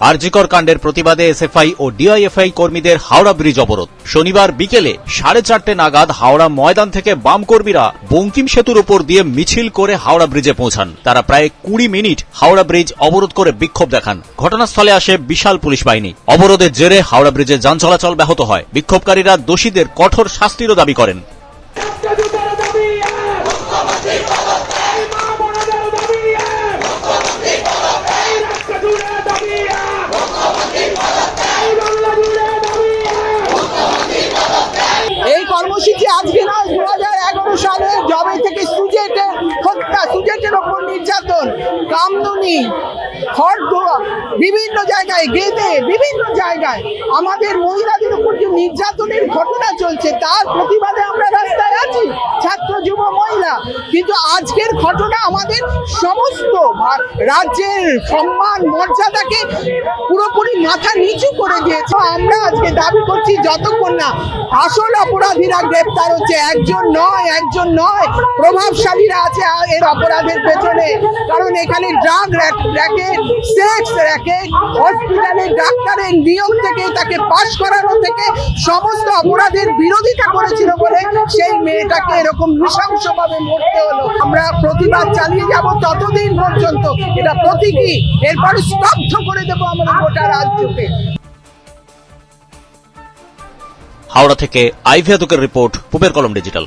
আরজিকর কাণ্ডের প্রতিবাদে এসএফআই ও ডিআইএফআই কর্মীদের হাওড়া ব্রিজ অবরোধ। শনিবার বিকেলে সাড়ে চারটে নাগাদ হাওড়া ময়দান থেকে বাম কর্মীরা বঙ্কিম সেতুর উপর দিয়ে মিছিল করে হাওড়া ব্রিজে পৌঁছান। তারা প্রায় কুড়ি মিনিট হাওড়া ব্রিজ অবরোধ করে বিক্ষোভ দেখান। ঘটনাস্থলে আসে বিশাল পুলিশ বাহিনী। অবরোধের জেরে হাওড়া ব্রিজে যান চলাচল ব্যাহত হয়। বিক্ষোভকারীরা দোষীদের কঠোর শাস্তিরও দাবি করেন। আজকে দু হাজার এগারো থেকে সুজেটের হত্যা সুজেটের ওপর নির্যাতন, কামদুনি বিভিন্ন জায়গায়, গেদে, বিভিন্ন জায়গায় আমাদের মহিলাদের উপর যে নির্যাতনের ঘটনা চলছে, তার প্রতিবাদে আমরা রাস্তায় আছি। ছাত্র, যুব, মহিলা কিন্তু আজকের ঘটনা আমাদের সমস্ত রাজ্যের সম্মান, মর্যাদাকে পুরোপুরি মাথা নিচু করে দিয়েছে। আমরা আজকে দাবি করছি যতক্ষণ না আসল অপরাধীরা গ্রেপ্তার হচ্ছে, একজন নয় একজন নয়, প্রভাবশালীরা আছে এর অপরাধের পেছনে। কারণ এখানে ড্রাগ র্যাকেট সেক্স র্যাকেট ডাক্তারের নিয়োগ থেকে, তাকে পাশ করানো থেকে সমস্ত অপরাধের বিরোধিতা করেছিল বলে সেই মেয়েটাকে এরকম নৃশংসভাবে মরতে হলো। আমরা প্রতিবাদ চালিয়ে যাব ততদিন পর্যন্ত। এটা প্রতীকী। এরপরে স্তব্ধ করে দেবো আমাদের গোটা রাজ্যকে। হাওড়া থেকে আইভিয়াদকের রিপোর্ট, পুবের কলম ডিজিটাল।